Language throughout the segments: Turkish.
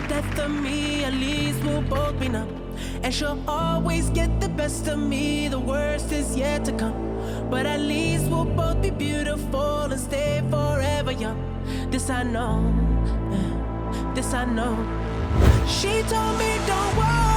the death of me, at least we'll both be numb. And she'll always get the best of me, the worst is yet to come. But at least we'll both be beautiful and stay forever young. This I know, this I know. She told me, don't worry.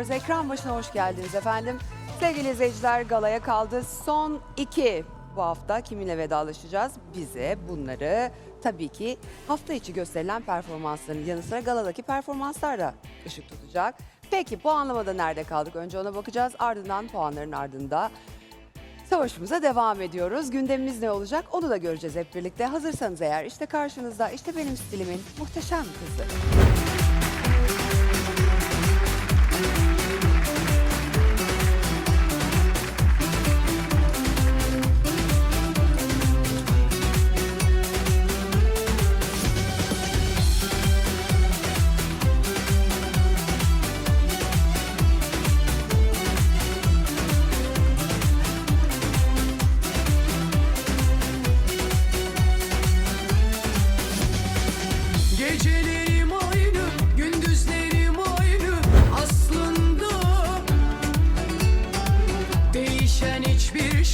ediyoruz. Ekran başına hoş geldiniz efendim. Sevgili izleyiciler galaya kaldı. Son iki bu hafta kiminle vedalaşacağız? Bize bunları tabii ki hafta içi gösterilen performansların yanı sıra galadaki performanslar da ışık tutacak. Peki bu puanlamada nerede kaldık? Önce ona bakacağız. Ardından puanların ardında savaşımıza devam ediyoruz. Gündemimiz ne olacak onu da göreceğiz hep birlikte. Hazırsanız eğer işte karşınızda işte benim stilimin muhteşem kızı.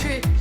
tuer.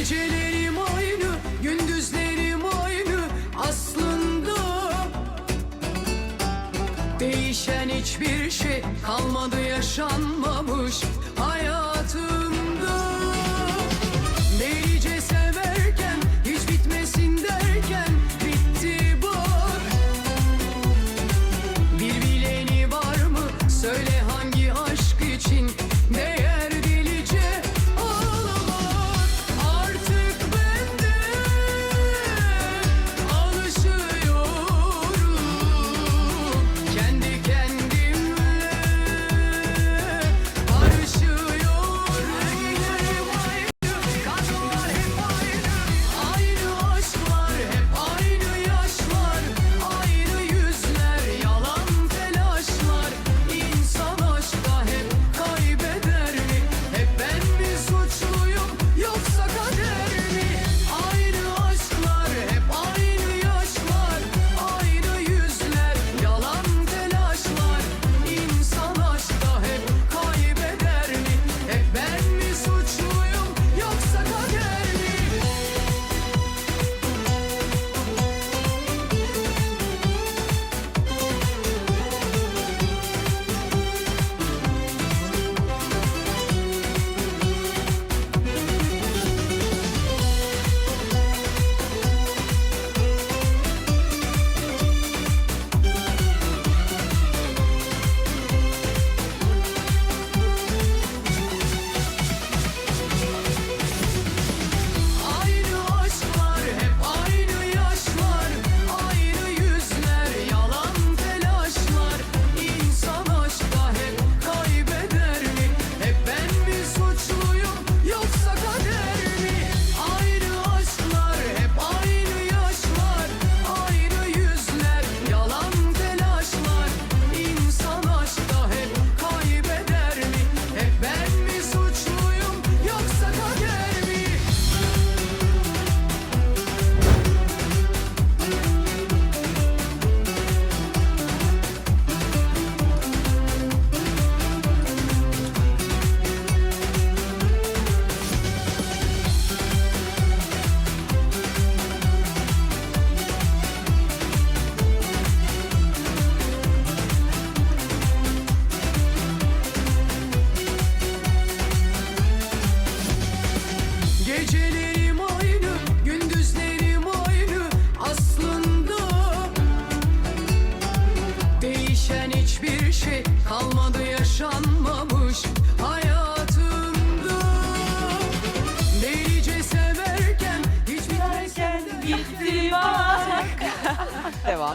Gecelerim aynı, gündüzlerim aynı aslında Değişen hiçbir şey kalmadı yaşandı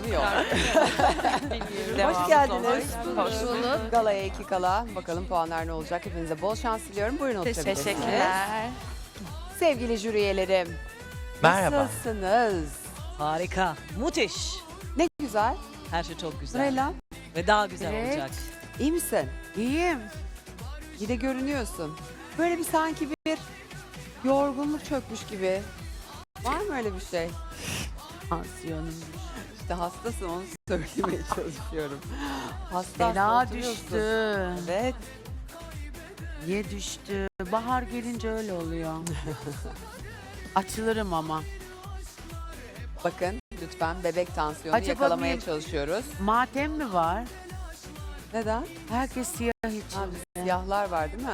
devamı yok. Hoş geldiniz. Hoş bulduk. Galaya iki kala. Bakalım puanlar ne olacak? Hepinize bol şans diliyorum. Buyurun oturabilirsiniz. Teşekkürler. Sevgili jüri üyelerim. Merhaba. Nasılsınız? Harika. Müthiş. Ne güzel. Her şey çok güzel. Nurella, Ve daha güzel Evet. olacak. iyi misin? İyiyim. İyi de görünüyorsun. Böyle bir sanki bir yorgunluk çökmüş gibi. Var mı öyle bir şey? Tansiyonum İşte hastasın onu söylemeye çalışıyorum. Hasta fena hasta oturuyorsun. düştü. Evet. Niye düştü? Bahar gelince öyle oluyor. Açılırım ama. Bakın lütfen bebek tansiyonu Acaba yakalamaya bir- çalışıyoruz. Matem mi var? Neden? Herkes siyah Ha, içinde. siyahlar var değil mi?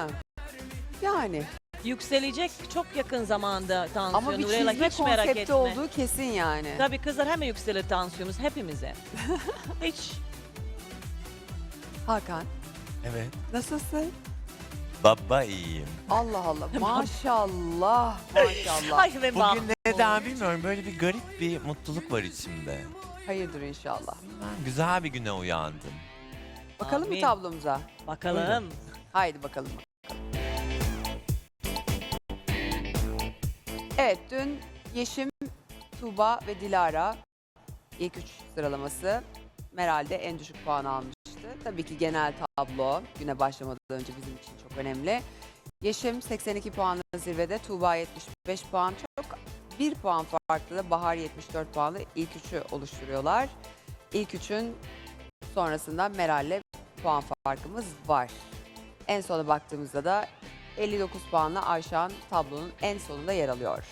Yani Yükselecek çok yakın zamanda tansiyon. ama bir Nurella, çizme hiç merak konsepti etme. olduğu kesin yani. Tabii kızlar hemen yükselir tansiyonumuz hepimize. hiç. Hakan Evet. nasılsın? Baba iyiyim. Allah Allah maşallah maşallah. Ay ve bak. Bugün neden bilmiyorum böyle bir garip bir mutluluk var içimde. Hayırdır inşallah. Ben güzel bir güne uyandım. Bakalım mı Amin. tablomuza? Bakalım. Haydi bakalım. Evet dün Yeşim, Tuğba ve Dilara ilk üç sıralaması Meral'de en düşük puan almıştı. Tabii ki genel tablo güne başlamadan önce bizim için çok önemli. Yeşim 82 puanla zirvede, Tuğba 75 puan. Çok bir puan farklı da Bahar 74 puanla ilk üçü oluşturuyorlar. İlk üçün sonrasında Meral'le puan farkımız var. En sona baktığımızda da 59 puanla Ayşan tablonun en sonunda yer alıyor.